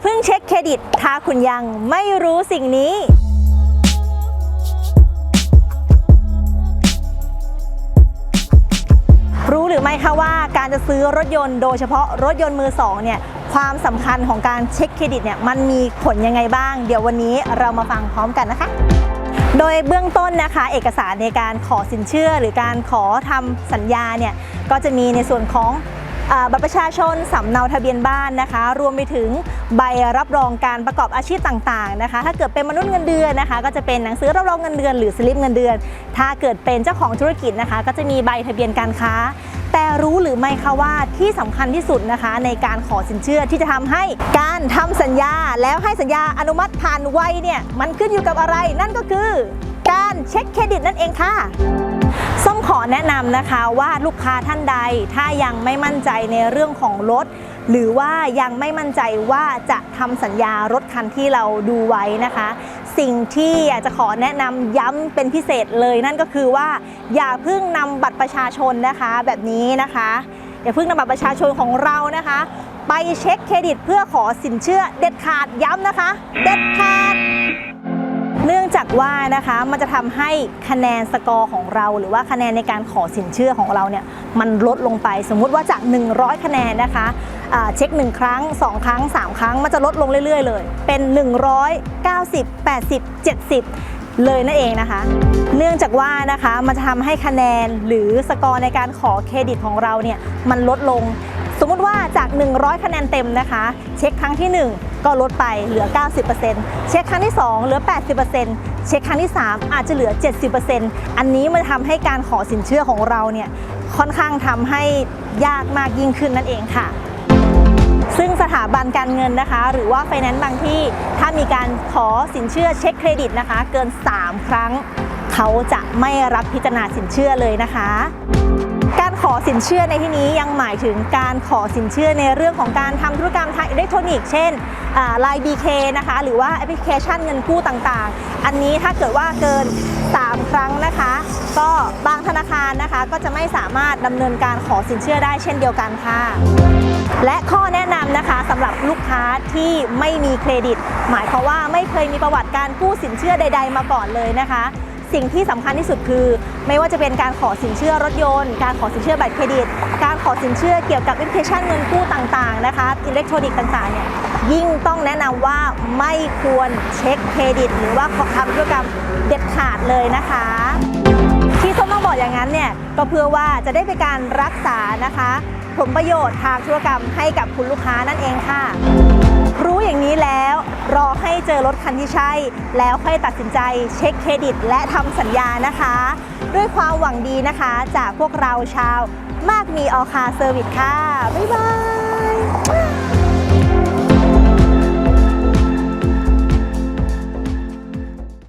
เพิ่งเช็คเครดิต ถ้าคุณยังไม่รู้สิ่งนี้รู้หรือไม่คะว่าการจะซื้อรถยนต์โดยเฉพาะรถยนต์มือสองเนี่ยความสำคัญของการเช็คเครดิตเนี่ยมันมีผลยังไงบ้าง เดี๋ยววันนี้เรามาฟังพร้อมกันนะคะ โดยเบื้องต้นนะคะ เอกสารในการขอสินเชื่อหรือการขอทำสัญญาเนี่ยก็จะมีในส่วนของ บัตรประชาชนสำเนาทะเบียนบ้านนะคะ รวมไปถึงใบรับรองการประกอบอาชีพต่างๆนะคะ ถ้าเกิดเป็นมนุษย์เงินเดือนนะคะ ก็จะเป็นหนังสือรับรองเงินเดือนหรือสลิปเงินเดือน ถ้าเกิดเป็นเจ้าของธุรกิจนะคะ ก็จะมีใบทะเบียนการค้า แต่รู้หรือไม่คะว่าที่สำคัญที่สุดนะคะ ในการขอสินเชื่อที่จะทำให้การทำสัญญา แล้วให้สัญญาอนุมัติผ่านไวเนี่ยมันขึ้นอยู่กับอะไร นั่นก็คือการเช็คเครดิตนั่นเองค่ะ ขอแนะนำนะคะว่าลูกค้าท่านใดถ้ายังไม่มั่นใจในเรื่องของรถ หรือว่ายังไม่มั่นใจว่าจะทำสัญญารถคันที่เราดูไว้นะคะ สิ่งที่อยากจะขอแนะนำย้ำเป็นพิเศษเลยนั่นก็คือว่า อย่าเพิ่งนำบัตรประชาชนนะคะแบบนี้นะคะ อย่าเพิ่งนำบัตรประชาชนของเรานะคะ ไปเช็คเครดิตเพื่อขอสินเชื่อเด็ดขาดย้ำนะคะ เด็ดขาด เนื่องจากว่านะคะมันจะทำให้คะแนนสกอร์ของเรา หรือว่าคะแนนในการขอสินเชื่อของเราเนี่ยมันลดลงไปสมมุติว่าจาก 100 คะแนนนะคะเช็ค 1 ครั้ง 2 ครั้ง 3 ครั้ง มันจะลดลงเรื่อย ๆ เลย เป็น 190 80 70เลยนั่นเองนะคะ เนื่องจากว่านะคะมันจะทำให้คะแนนหรือสกอร์ในการขอเครดิตของเราเนี่ยมันลดลง สมมุติว่าจาก 100 คะแนนเต็มนะคะ เช็คครั้งที่ 1 ก็ลดไปเหลือ 90%เช็คครั้งที่ 2 เหลือ 80%เช็คครั้งที่ 3 อาจจะเหลือ 70%อันนี้มันทำให้การขอสินเชื่อของเราเนี่ยค่อนข้างทำให้ยากมากยิ่งขึ้นนั่นเองค่ะซึ่งสถาบันการเงินนะคะ หรือว่าไฟแนนซ์บางที่ถ้ามีการขอสินเชื่อเช็คเครดิตนะคะ เกิน 3 ครั้ง เขาจะไม่รับพิจารณาสินเชื่อเลยนะคะ การขอสินเชื่อในที่นี้ยังหมายถึงการขอสินเชื่อในเรื่องของการทำธุรกรรมทางอิเล็กทรอนิกส์เช่นไลน์ BK นะคะ หรือว่าแอปพลิเคชันเงินกู้ต่างๆ อันนี้ถ้าเกิดว่าเกิน 3 ครั้งนะคะ ก็บางธนาคารนะคะก็จะไม่สามารถดำเนินการขอสินเชื่อได้เช่นเดียวกันค่ะ และข้อแนะนำนะคะสำหรับลูกค้าที่ไม่มีเครดิต หมายความว่าไม่เคยมีประวัติการกู้สินเชื่อใด ๆ มาก่อนเลยนะคะ สิ่งที่สำคัญที่สุดคือ ไม่ว่าจะเป็นการขอสินเชื่อรถยนต์ การขอสินเชื่อบัตรเครดิต การขอสินเชื่อเกี่ยวกับแอปพลิเคชันเงินกู้ต่างๆนะคะอิเล็กทรอนิกส์ต่างๆเนี่ยยิ่งต้องแนะนำว่าไม่ควรเช็คเครดิต หรือว่าขอทำธุรกรรมเด็ดขาดเลยนะคะที่ส้มต้องบอกอย่างนั้นเนี่ยก็เพื่อว่าจะได้เป็นการรักษานะคะผลประโยชน์ทางธุรกรรมให้กับคุณลูกค้านั่นเองค่ะ รู้อย่างนี้แล้ว เจอรถคันที่ใช่ แล้วค่อยตัดสินใจเช็คเครดิต และทำสัญญานะคะ ด้วยความหวังดีนะคะ จากพวกเราชาว มากมีออคาเซอร์วิสค่ะ บ๊ายบาย